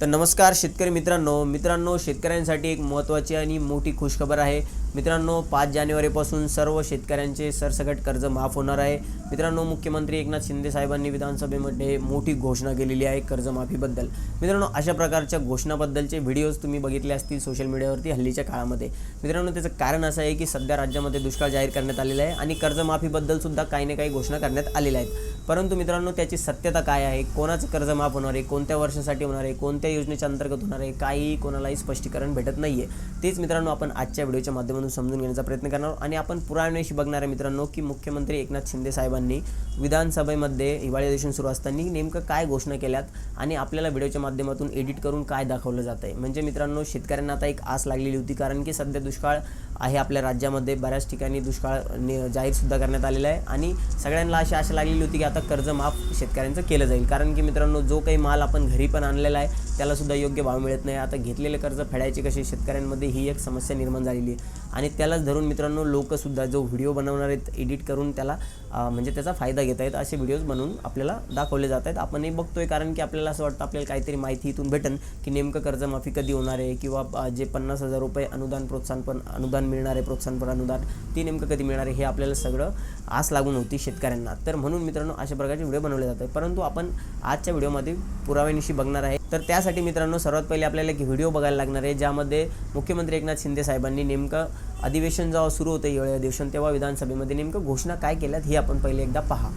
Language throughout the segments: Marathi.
तर नमस्कार शेतकरी मित्रांनो. मित्रांनो शेतकऱ्यांसाठी एक महत्त्वाची आणि मोठी खुशखबर आहे. मित्रांनो पाच जानेवारीपासून सर्व शेतकऱ्यांचे सरसकट कर्ज माफ होणार आहे. मित्रांनो मुख्यमंत्री एकनाथ शिंदे साहेबांनी विधानसभेमध्ये मोठी घोषणा केलेली आहे कर्जमाफीबद्दल. मित्रांनो अशा प्रकारच्या घोषणाबद्दलचे व्हिडिओज तुम्ही बघितले असतील सोशल मीडियावरती हल्लीच्या काळामध्ये. मित्रांनो त्याचं कारण असं आहे की सध्या राज्यामध्ये दुष्काळ जाहीर करण्यात आलेला आहे आणि कर्जमाफीबद्दल सुद्धा काही ना काही घोषणा करण्यात आलेल्या आहेत. परंतु मित्रांनो त्याची सत्यता काय आहे? कोणाचं कर्ज माफ होणार आहे? कोणत्या वर्षासाठी होणार आहे? कोणत्या योजनेच्या अंतर्गत होणार आहे? काही कोणालाही स्पष्टीकरण भेटत नाही आहे तेच मित्रांनो आपण आजच्या व्हिडिओच्या माध्यमातून समजून घेण्याचा प्रयत्न करणार आणि आपण पुराणेशी बघणार आहे मित्रांनो की मुख्यमंत्री एकनाथ शिंदे साहेबांनी विधानसभेमध्ये हिवाळी अधिवेशन सुरू असताना नेमकं काय घोषणा केल्यात आणि आपल्याला व्हिडिओच्या माध्यमातून एडिट करून काय दाखवलं जात आहे? म्हणजे मित्रांनो शेतकऱ्यांना आता एक आस लागलेली होती कारण की सध्या दुष्काळ आहे आपल्या राज्यामध्ये. बऱ्याच ठिकाणी दुष्काळ नि- जाहीरसुद्धा करण्यात आलेला आहे. आणि सगळ्यांना अशी आशा लागलेली होती की आता कर्ज माफ शेतकऱ्यांचं केलं जाईल. कारण की मित्रांनो जो काही माल आपण घरी पण आणलेला आहे त्यालासुद्धा योग्य भाव मिळत नाही. आता घेतलेले कर्ज फेडायचे कसे? शेतकऱ्यांमध्ये ही एक समस्या निर्माण झालेली आहे. आणि त्यालाच धरून मित्रांनो लोकसुद्धा जो व्हिडिओ बनवणार आहेत एडिट करून त्याला म्हणजे त्याचा फायदा घेत आहेत असे व्हिडिओज बनवून आपल्याला दाखवले जात आहेत. आपणही बघतोय कारण की आपल्याला असं वाटतं आपल्याला काहीतरी माहिती इथून भेटन की नेमकं कर्जमाफी कधी होणार आहे? किंवा जे पन्नास हजार रुपये अनुदान प्रोत्साहनपण अनुदान मिळणार आहे प्रोत्साहनपर अनुदान ते नेमकं कधी मिळणार आहे हे आपल्याला सगळं आस लागून होती शेतकऱ्यांना. तर म्हणून मित्रांनो अशा प्रकारचे व्हिडिओ बनवले जातात परंतु आपण आजच्या व्हिडिओमध्ये पुराव्यानिशी बघणार आहे. तर त्यासाठी मित्रांनो सर्वात पहिले आपल्याला एक व्हिडिओ बघायला लागणार आहे ज्यामध्ये मुख्यमंत्री एकनाथ शिंदे साहेबांनी नेमकं अधिवेशन जेव्हा सुरू होतं हिवाळी अधिवेशन तेव्हा विधानसभेमध्ये नेमकं घोषणा काय केल्यात हे आपण पहिले एकदा पहा.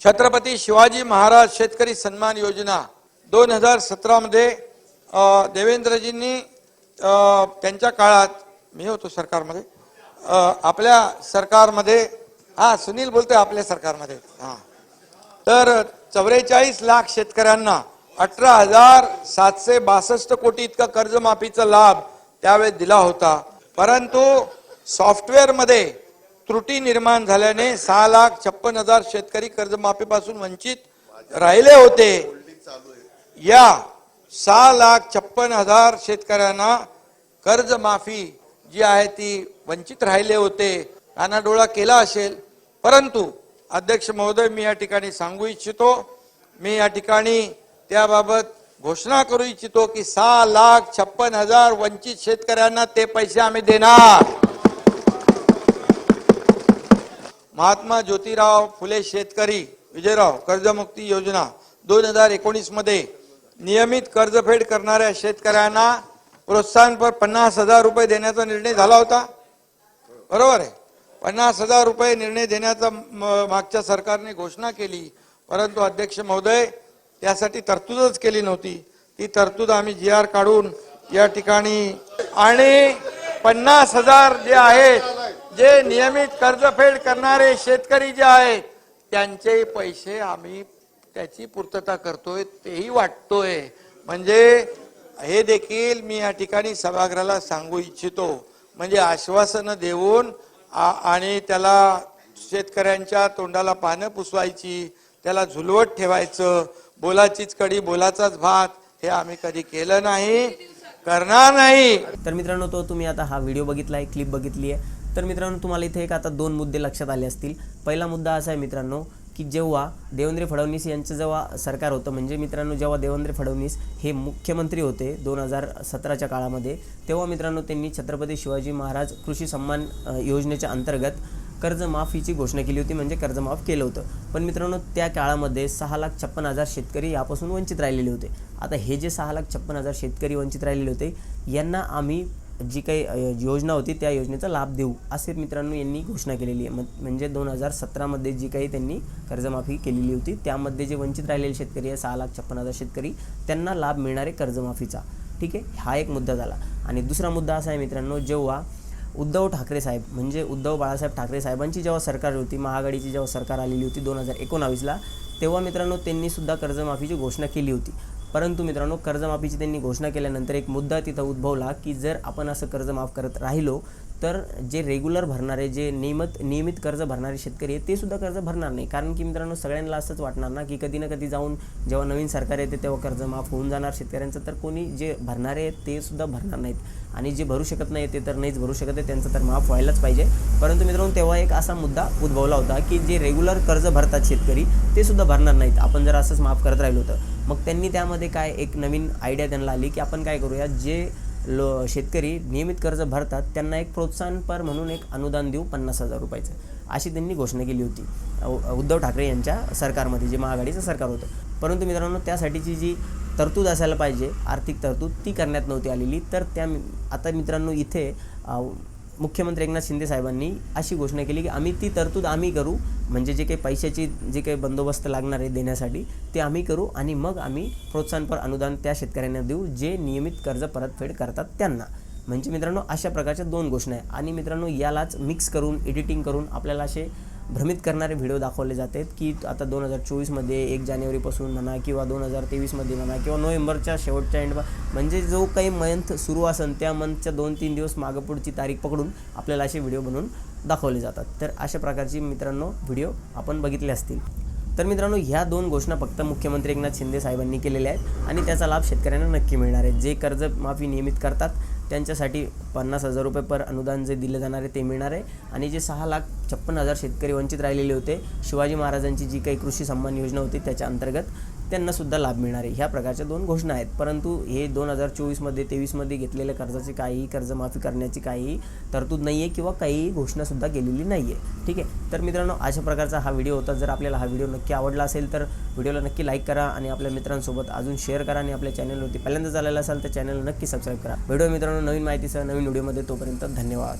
छत्रपती शिवाजी महाराज शेतकरी सन्मान योजना दोन हजार सतरामध्ये देवेंद्रजींनी त्यांच्या काळात मी होतो सरकारमध्ये आपल्या सरकारमध्ये हा सुनील बोलतोय आपल्या सरकारमध्ये हा. तर चौवेचाळीस लाख शेतकऱ्यांना अठरा हजार सातशे बासष्ट कोटी इतका कर्जमाफीचा लाभ त्यावेळेस दिला होता. परंतु सॉफ्टवेअरमध्ये त्रुटी निर्माण झाल्याने सहा लाख छप्पन हजार शेतकरी कर्जमाफीपासून वंचित राहिले होते. या सहा लाख छप्पन हजार शेतकऱ्यांना कर्जमाफी जी आहे ती वंचित राहिले होते. कानाडोळा केला असेल. परंतु अध्यक्ष महोदय मी या ठिकाणी सांगू इच्छितो. मी या ठिकाणी त्याबाबत घोषणा करू इच्छितो की सहा लाख छप्पन हजार वंचित शेतकऱ्यांना ते पैसे आम्ही देणार. महात्मा ज्योतिराव फुले शेतकरी विजयराव कर्जमुक्ती योजना दोन हजार एकोणीसमध्ये नियमित कर्जफेड करणाऱ्या शेतकऱ्यांना प्रोत्साहनपर पन्नास हजार रुपये देण्याचा निर्णय झाला होता. बरोबर आहे. पन्नास हजार रुपये निर्णय देण्याचा म- मागच्या सरकारने घोषणा केली परंतु अध्यक्ष महोदय त्यासाठी तरतूदच केली नव्हती. ती तरतूद आम्ही जी आर काढून या ठिकाणी आणि पन्नास हजार जे आहेत जे नियमित कर्जफेड करणारे शेतकरी जे आहेत त्यांचे पैसे आम्ही त्याची पूर्तता करतोय तेही वाटतोय. म्हणजे हे देखील मी या ठिकाणी सभागृहाला सांगू इच्छितो. म्हणजे आश्वासनं देऊन आणि त्याला शेतकऱ्यांच्या तोंडाला पानं पुसवायची त्याला झुलवत ठेवायचं बोलाचीच कडी बोलाचाच भात हे आम्ही कधी केलं नाही करणार नाही. तर मित्रांनो तो तुम्ही आता हा व्हिडिओ बघितला आहे क्लिप बघितली आहे तर मित्रांनो तुम्हाला इथे एक आता दोन मुद्दे लक्षात आले असतील. पहिला मुद्दा असा आहे मित्रांनो की जेव्हा देवेंद्र फडणवीस यांचं जेव्हा सरकार होतं म्हणजे मित्रांनो जेव्हा देवेंद्र फडणवीस हे मुख्यमंत्री होते दोन हजार सतराच्या काळामध्ये तेव्हा मित्रांनो त्यांनी छत्रपती शिवाजी महाराज कृषी सन्मान योजनेच्या अंतर्गत कर्जमाफीची घोषणा केली होती म्हणजे कर्जमाफ केलं होतं. पण मित्रांनो त्या काळामध्ये सहा लाख छप्पन हजार शेतकरी यापासून वंचित राहिलेले होते. आता हे जे सहा लाख छप्पन हजार शेतकरी वंचित राहिलेले होते यांना आम्ही जी काही योजना होती त्या योजनेचा लाभ देऊ असे मित्रांनो यांनी घोषणा केलेली आहे. म्हणजे दोन हजार सतरामध्ये जी काही त्यांनी कर्जमाफी केलेली होती त्यामध्ये जे वंचित राहिलेले शेतकरी आहे सहा लाख छप्पन हजार शेतकरी त्यांना लाभ मिळणार आहे कर्जमाफीचा. ठीक आहे? हा एक मुद्दा झाला. आणि दुसरा मुद्दा असा आहे मित्रांनो जेव्हा उद्धव ठाकरे साहेब म्हणजे उद्धव बाळासाहेब ठाकरे साहेबांची जेव्हा सरकार होती महाआघाडीची जेव्हा सरकार आलेली होती दोन हजार एकोणावीसला तेव्हा मित्रांनो त्यांनी सुद्धा कर्जमाफीची घोषणा केली होती. परंतु मित्रांनो कर्जमाफीची त्यांनी घोषणा केल्यानंतर एक मुद्दा तिथं उद्भवला की जर आपण असं कर्ज माफ करत राहिलो तर जे रेग्युलर भरणारे जे नियमित नियमित कर्ज भरणारे शेतकरी आहेत ते सुद्धा कर्ज भरणार नाही. कारण की मित्रांनो सगळ्यांना असंच वाटणार ना की कधी ना कधी जाऊन जेव्हा नवीन सरकार येते तेव्हा कर्ज माफ होऊन जाणार शेतकऱ्यांचं. तर कोणी जे भरणारे आहेत ते सुद्धा भरणार नाहीत. आणि जे भरू शकत नाही ते तर नाहीच भरू शकत आहे त्यांचं तर माफ व्हायलाच पाहिजे. परंतु मित्रांनो तेव्हा एक असा मुद्दा उद्भवला होता की जे रेग्युलर कर्ज भरतात शेतकरी ते सुद्धा भरणार नाहीत. आपण जर असंच माफ करत राहिलो तर मग त्यांनी त्यामध्ये काय एक नवीन आयडिया त्यांना आली की आपण काय करूया? जे लो शेतकरी नियमित कर्ज भरतात त्यांना एक प्रोत्साहनपर म्हणून एक अनुदान देऊ पन्नास हजार रुपयाचं. अशी त्यांनी घोषणा केली होती. उ- उद्धव ठाकरे यांच्या सरकारमध्ये जे महाआघाडीचं सरकार होतं. परंतु मित्रांनो त्यासाठीची जी तरतूद असायला पाहिजे आर्थिक तरतूद ती करण्यात नव्हती आलेली. तर त्या आता मित्रांनो इथे मुख्यमंत्री एकनाथ शिंदे साहेबांनी अशी घोषणा केली की आम्ही ती तरतूद आम्ही करू म्हणजे जे काही पैशाची जे काही बंदोबस्त लागणार आहे देण्यासाठी ते आम्ही करू आणि मग आम्ही प्रोत्साहनपर अनुदान त्या शेतकऱ्यांना देऊ जे नियमित कर्ज परतफेड करतात त्यांना. म्हणजे मित्रांनो अशा प्रकारच्या दोन घोषणा आहे आणि मित्रांनो यालाच मिक्स करून एडिटिंग करून आपल्याला असे भ्रमित करणारे व्हिडिओ दाखवले जातात की आता दोन हजार चोवीसमध्ये एक जानेवारीपासून म्हणा किंवा दोन हजार तेवीसमध्ये म्हणा किंवा नोव्हेंबरच्या शेवटच्या एंड म्हणजे जो काही मंथ सुरू असेल त्या मंथच्या दोन तीन दिवस मागपुढची तारीख पकडून आपल्याला असे व्हिडिओ बनवून दाखवले जातात. तर अशा प्रकारची मित्रांनो व्हिडिओ आपण बघितले असतील. तर मित्रांनो ह्या दोन घोषणा फक्त मुख्यमंत्री एकनाथ शिंदे साहेबांनी केलेल्या आहेत आणि त्याचा लाभ शेतकऱ्यांना नक्की मिळणार आहे. जे कर्ज माफी नियमित करतात त्यांच्यासाठी पन्नास हजार रुपये पर अनुदान जे दिले जाणार आहे ते मिळणार आहे. आणि जे सहा लाख छप्पन हजार शेतकरी वंचित राहिलेले होते. शिवाजी महाराजांची जी काही कृषी सन्मान योजना होती त्याच्या अंतर्गत त्यांनासुद्धा लाभ मिळणार आहे ह्या प्रकारच्या दोन घोषणा आहेत. परंतु हे दोन हजार चोवीसमध्ये तेवीसमध्ये घेतलेल्या कर्जाची काहीही कर्जमाफी करण्याची काहीही तरतूद नाही आहे किंवा काहीही घोषणासुद्धा केलेली नाही आहे ठीक आहे? तर मित्रांनो अशा प्रकारचा हा व्हिडिओ होता. जर आपल्याला हा व्हिडिओ नक्की आवडला असेल तर व्हिडिओला नक्की लाईक करा आणि आपल्या मित्रांसोबत अजून शेअर करा आणि आपल्या चॅनलवरती पहिल्यांदा झालेला असाल तर चॅनल नक्की सबस्क्राईब करा. व्हिडिओ मित्रांनो नवीन माहितीसह नवीन व्हिडिओमध्ये. तोपर्यंत धन्यवाद.